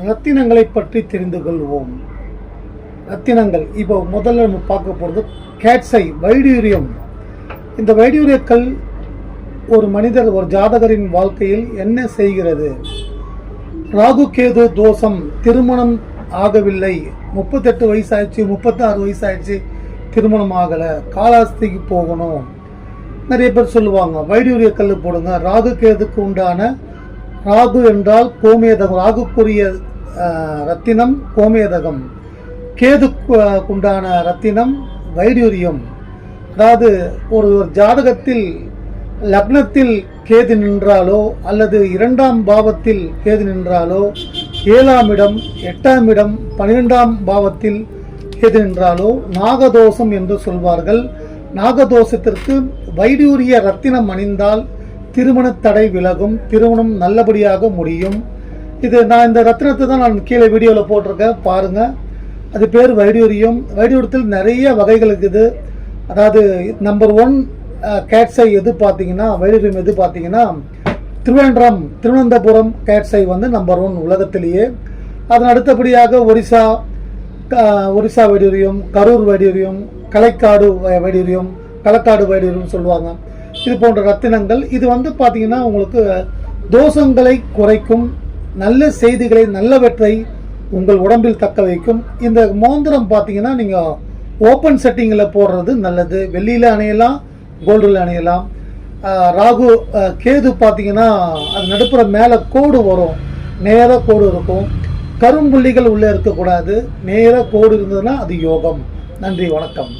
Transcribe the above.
ரத்தினங்களை பற்றி தெரிந்து கொள்வோம். ரத்தினங்கள். இப்போ முதல்ல நம்ம பார்க்க போகிறது கேட்ஸை வைடூரியம். இந்த வைடூரிய கல் ஒரு மனிதர் ஒரு ஜாதகரின் வாழ்க்கையில் என்ன செய்கிறது? ராகு கேது தோஷம் திருமணம் ஆகவில்லை. முப்பத்தெட்டு வயசாயிடுச்சு முப்பத்தாறு வயசாயிடுச்சு திருமணம் ஆகலை. காலாஸ்திக்கு போகணும். நிறைய பேர் சொல்லுவாங்க வைடூரிய கல் போடுங்க. ராகு கேதுக்கு உண்டான ராகு என்றால் கோமேதகம் ராகுக்குரிய ரத்தினம் கோமேதகம். கேதுக்குண்டான ரத்தினம் வைடூரியம். அதாவது ஒரு ஜாதகத்தில் லக்னத்தில் கேது நின்றாலோ அல்லது இரண்டாம் பாவத்தில் கேது நின்றாலோ ஏழாம் இடம் எட்டாம் இடம் பன்னிரெண்டாம் பாவத்தில் கேது நின்றாலோ நாகதோஷம் என்று சொல்வார்கள். நாகதோஷத்திற்கு வைடூரிய ரத்தினம் அணிந்தால் திருமண தடை விலகும் திருமணம் நல்லபடியாக முடியும். இது நான் இந்த ரத்னத்தை தான் நான் கீழே வீடியோவில் போட்டிருக்கேன். பாருங்கள் அது பேர் வைடூரியம். வைடூரியத்தில் நிறைய வகைகள் இருக்குது. அதாவது நம்பர் ஒன் கேட்ஸை எது பார்த்தீங்கன்னா வைடூரியம் எது பார்த்தீங்கன்னா திருவேண்டரம் திருவனந்தபுரம் கேட்ஸை வந்து நம்பர் ஒன் உலகத்திலேயே. அதன் அடுத்தபடியாக ஒரிசா ஒரிசா வைடூரியம் கரூர் வைடூரியம் கலைக்காடு வ- வைடூரியம் களக்காடு வைடூரியம் சொல்லுவாங்க. இது போன்ற ரத்தினங்கள். இது வந்து பார்த்தீங்கன்னா உங்களுக்கு தோஷங்களை குறைக்கும் நல்ல செய்திகளை நல்லவற்றை உங்கள் உடம்பில் தக்க வைக்கும். இந்த மோந்திரம் பார்த்தீங்கன்னா நீங்கள் ஓப்பன் செட்டிங்கில் போடுறது நல்லது. வெள்ளியில் அணையலாம் கோல்டில் அணையலாம். ராகு கேது பார்த்தீங்கன்னா அது நடுப்புற மேலே கோடு வரும். நேராக கோடு இருக்கும். கரும்புள்ளிகள் உள்ளே இருக்கக்கூடாது. நேராக கோடு இருந்ததுன்னா அது யோகம். நன்றி வணக்கம்.